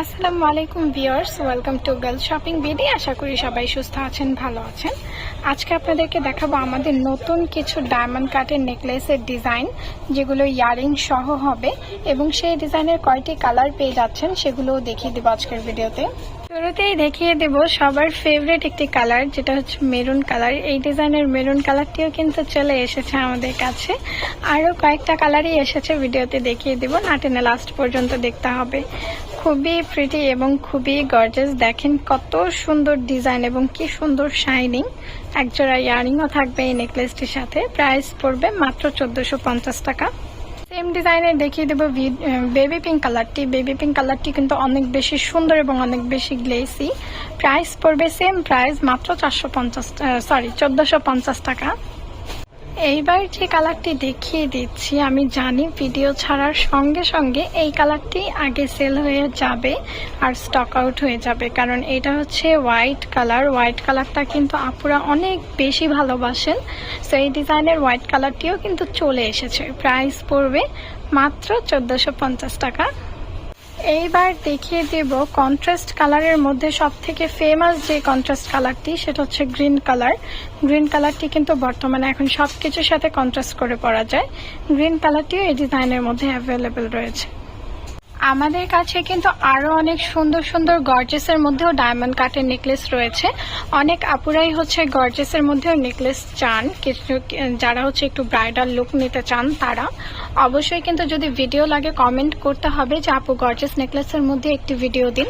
আসসালামু আলাইকুম viewers, welcome to girl shopping BD. আশা করি সবাই সুস্থ আছেন, ভালো আছেন। আজকে আপনাদেরকে দেখাবো আমাদের নতুন কিছু ডায়মন্ড কাটের নেকলেসের ডিজাইন যেগুলো ইয়ারিং সহ হবে এবং সেই ডিজাইনের কয়টি কালার পেয়ে যাচ্ছেন সেগুলোও দেখিয়ে দেবো আজকের ভিডিওতে শুরুতেই দেখিয়ে দেব সবার ফেভারিট একটি কালার যেটা হচ্ছে মেরুন কালার এই ডিজাইনের মেরুন কালারটিও কিন্তু চলে এসেছে আমাদের কাছে। আরও কয়েকটা কালারই এসেছে ভিডিওতে দেখিয়ে দেব, না টেনে লাস্ট পর্যন্ত দেখতে হবে। খুবই প্রিটি এবং খুবই গর্জেস দেখেন কত সুন্দর ডিজাইন এবং কি সুন্দর শাইনিং একজোড়া ইয়ারিংও থাকবে এই নেকলেসটির সাথে। প্রাইস পড়বে মাত্র চোদ্দোশো টাকা। সেম ডিজাইনের দেখিয়ে দেবো বেবি পিঙ্ক কালারটি বেবি পিঙ্ক কালারটি কিন্তু অনেক বেশি সুন্দর এবং অনেক বেশি গ্লেসি প্রাইস পড়বে সেম প্রাইস মাত্র চারশো পঞ্চাশ সরি চোদ্দোশো পঞ্চাশ টাকা। এইবার যে কালারটি দেখিয়ে দিচ্ছি, আমি জানি ভিডিও ছাড়ার সঙ্গে সঙ্গে এই কালারটি আগে সেল হয়ে যাবে আর স্টক আউট হয়ে যাবে। কারণ এটা হচ্ছে হোয়াইট কালার হোয়াইট কালারটা কিন্তু আপুরা অনেক বেশি ভালোবাসেন। সো এই ডিজাইনের হোয়াইট কালারটিও কিন্তু চলে এসেছে। প্রাইস পড়বে মাত্র চোদ্দোশো টাকা। এইবার দেখিয়ে দেব কন্ট্রাস্ট কালারের মধ্যে সব থেকে ফেমাস যে কন্ট্রাস্ট কালারটি সেটা হচ্ছে গ্রিন কালার গ্রিন কালারটি কিন্তু বর্তমানে এখন সব কিছুর সাথে কন্ট্রাস্ট করে পরা যায়। গ্রিন কালারটিও এই ডিজাইনের মধ্যে অ্যাভেলেবেল রয়েছে। আমাদের কাছে কিন্তু আরও অনেক সুন্দর সুন্দর গর্জেসের মধ্যেও ডায়মন্ড কাটের নেকলেস রয়েছে। অনেক আপুরাই হচ্ছে গর্জেসের মধ্যেও নেকলেস চান। কিছু, যারা হচ্ছে একটু ব্রাইডাল লুক নিতে চান, তারা অবশ্যই কিন্তু যদি ভিডিও লাগে কমেন্ট করতে হবে যে, আপু গর্জেস নেকলেসের মধ্যে একটি ভিডিও দিন।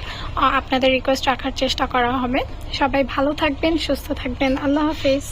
আপনাদের রিকোয়েস্ট রাখার চেষ্টা করা হবে। সবাই ভালো থাকবেন, সুস্থ থাকবেন। আল্লাহ হাফিজ।